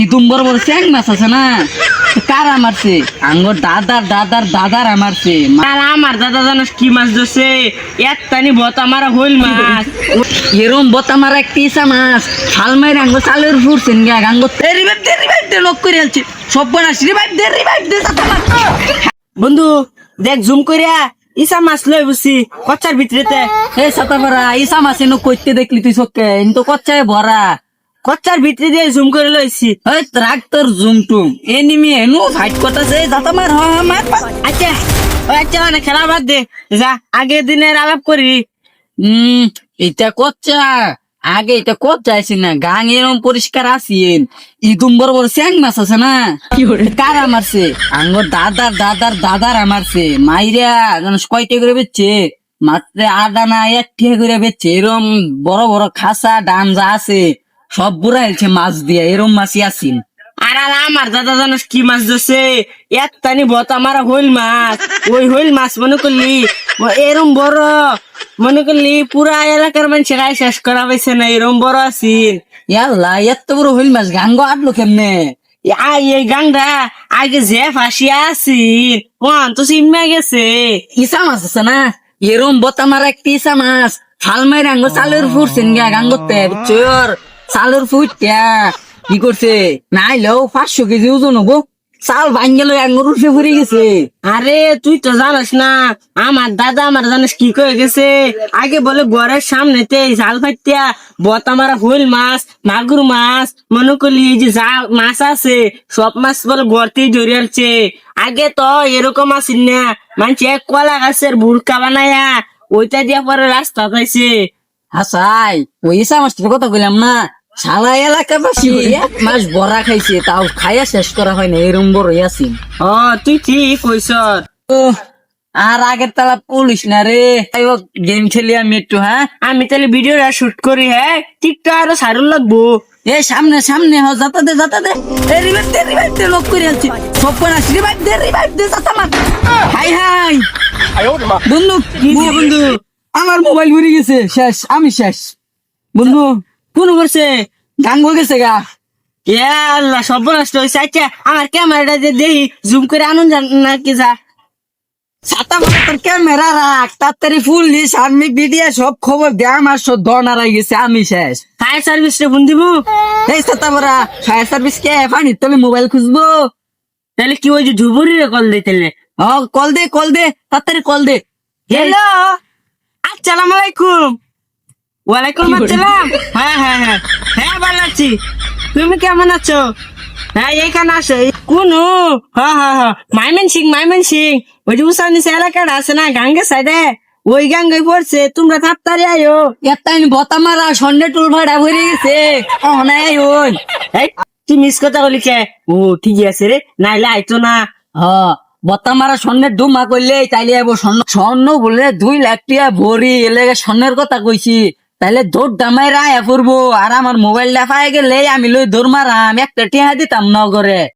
ইদুম বড় বড় চ্যাং মাছ আছে না? কারা মারছে? আঙ্গর দাদার দাদার দাদার মারছে। আর আমার দাদা জানো কি মাছ ধরছে? একটানি বত আমার হইল মাছ। এরম বতা মারা একটি ইসা মাছ। ফাল মাইরে আঙ্গ চালের ফুরছেন গা আঙ্গ তেরি বাইপ তেরি বাইপ দে লোক করে আলছে সব বানাস দে রিভাইভ দে সাতা মাছ বন্ধু দেখ জুম করিয়া ইসা মাছ লই বুঝছি কচ্চার ভিতরেতে। এ সাতা মারা ইসা মাছ এনো কইতে দেখলি তুই সকে ইন তো কচ্চায় ভরা। কচ্চার ভিতরে দিয়ে জুম করে লইছি। ওই রাখ তোর জুম টুম। এনিমি এনু ফাইট করতেছে যাতা মার হ মার আচ্ছা ও আচ্ছা মানে খেলা বাদ দে। যা আগের দিনের আলাপ করি। হুম এটা কচ্চা আগে এটা কত আছি না গাং এরম পরিষ্কার আছেন ইদুম বড় বড় স্যাং মাছ আছে না? কারা মারছে আঙ্গর দাদার দাদার দাদার মারছে মাইরা জানিস কয়টা করে বেচছে? মাত্র আদা না এক ঠিয়া করে বেচছে। এরম বড় বড় খাসা ডান যা আছে। সব বুড়া হেলছে মাছ দিয়ে, এরম মাছই আছেন আর আর আমার দাদা জানোস কি মাছ ধরছে? একটানি বত আমার হইল মাছ। ওই হইল মাছ মনে করলি এরম বড়। মনে করলি পুরা এলাকার মানুষ গায়ে শেষ করা পাইছে না, এরম বড় আছিস ইয়াল্লা, এত বড় হইল মাছ, গাঙ্গ আটলো কেমনে? আই, এই গাংটা আগে যে ফাঁসিয়া আছিল ওয়ান তো সিমা গেছে। ইসা মাছ আছে না? এরম বতা মারা একটি ইসা মাছ। ফাল মাইরে আঙ্গ চালের ফুটছেন গা গাঙ্গতে চোর চালের ফুটটা কি? করছে? নাইলেও পাঁচশো কেজি ওজন হব। চাল ভাঙ্গেল আঙ্গুর উঠে ফুরে গেছে। আরে, তুই তো জানিস না, আমার দাদা আমার জানিস কি করে গেছে? আগে বলে ঘরের সামনেতে জাল ফাটিয়া বত আমার হইল মাছ, মাগুর মাছ, মনে করলি এই যে যা মাছ আছে, সব মাছ বলে গড়তেই ধরে আসছে। আগে তো এরকম আসিন না মানুষ এক কলা গাছের ভুলকা বানায়া, ওইটা দিয়া পরে রাস্তা পাইছে। হাসাই ওই ইসা কথা বললাম না সারা এলাকাবাসী এক মাস বড়া খাইছে তাও খাইয়া শেষ করা হয় না এরম বড় আছি। ও তুই ঠিক কইস আর আগের তালা পুলিশ না রে। গেম খেলি আমি একটু হ্যাঁ? আমি তাহলে ভিডিওটা শুট করি হ্যাঁ? টিকটক আরও সারুন লাগবো। এ সামনে সামনে হ যাতা দে যাতা দে। এ রিভাইভ দে রিভাইভ দে লোক করে আনছি সব নাস রিভাইভ দে রিভাইভ দে যাতা মার। হাই হাই। বন্ধু কি বন্ধু আমার মোবাইল ঘুরে গেছে। শেষ আমি শেষ। বন্ধু কোন করছে গান গেছে গা। আল্লাহ সব নষ্ট হয়েছে। আচ্ছা আমার ক্যামেরাটা যে দেখি জুম করে আনুন না কি যা। ছাতা মারা তোর ক্যামেরা রাখ তাড়াতাড়ি ফুল দিস আমি সব খবর দে আমার সব দন গেছে আমি শেষ। ফায়ার সার্ভিস রে ফোন দিব? এই ছাতা মারা ফায়ার সার্ভিস কে? পানি তোলে মোবাইল খুঁজবো? তাহলে কি ওই যে ধুবুরি রে কল দিতে হ কল দে কল দে তাড়াতাড়ি কল দে। হ্যালো আসসালামু আলাইকুম। ওয়ালাইকুম আসসালাম। হ্যাঁ হ্যাঁ হ্যাঁ। হ্যাঁ ভালো আছি। তুমি কেমন আছো? হ্যাঁ এইখানে আসো। কোন। হ্যাঁ হ্যাঁ হ্যাঁ মাইমেন সিং মাইমেন সিং। ওই যে এলাকাটা আছে না গাঙ্গে সাইডে? ওই গাঙ্গে পড়ছে। তোমরা তাড়াতাড়ি আয়ো। এতাইন বতা মারা সন্ডে টুল ভাড়া ভরে গেছে। অনাই ওই তুই মিস কথা বলি কে? ও ঠিকই আছে রে। নাইলে আইতো না। হ বতা মারা স্বর্ণের ডুমা করলে তাইলে আইবো। স্বর্ণ স্বর্ণ বলে দুই লাখ টিয়া ভরি এলে স্বর্ণের কথা কইছি। তাইলে দৌড় দামাই রায় পড়ব। আর আমার মোবাইলটা পাই গেলে আমি লই দৌড় মারাম। একটা টিহা দিতাম নগরে।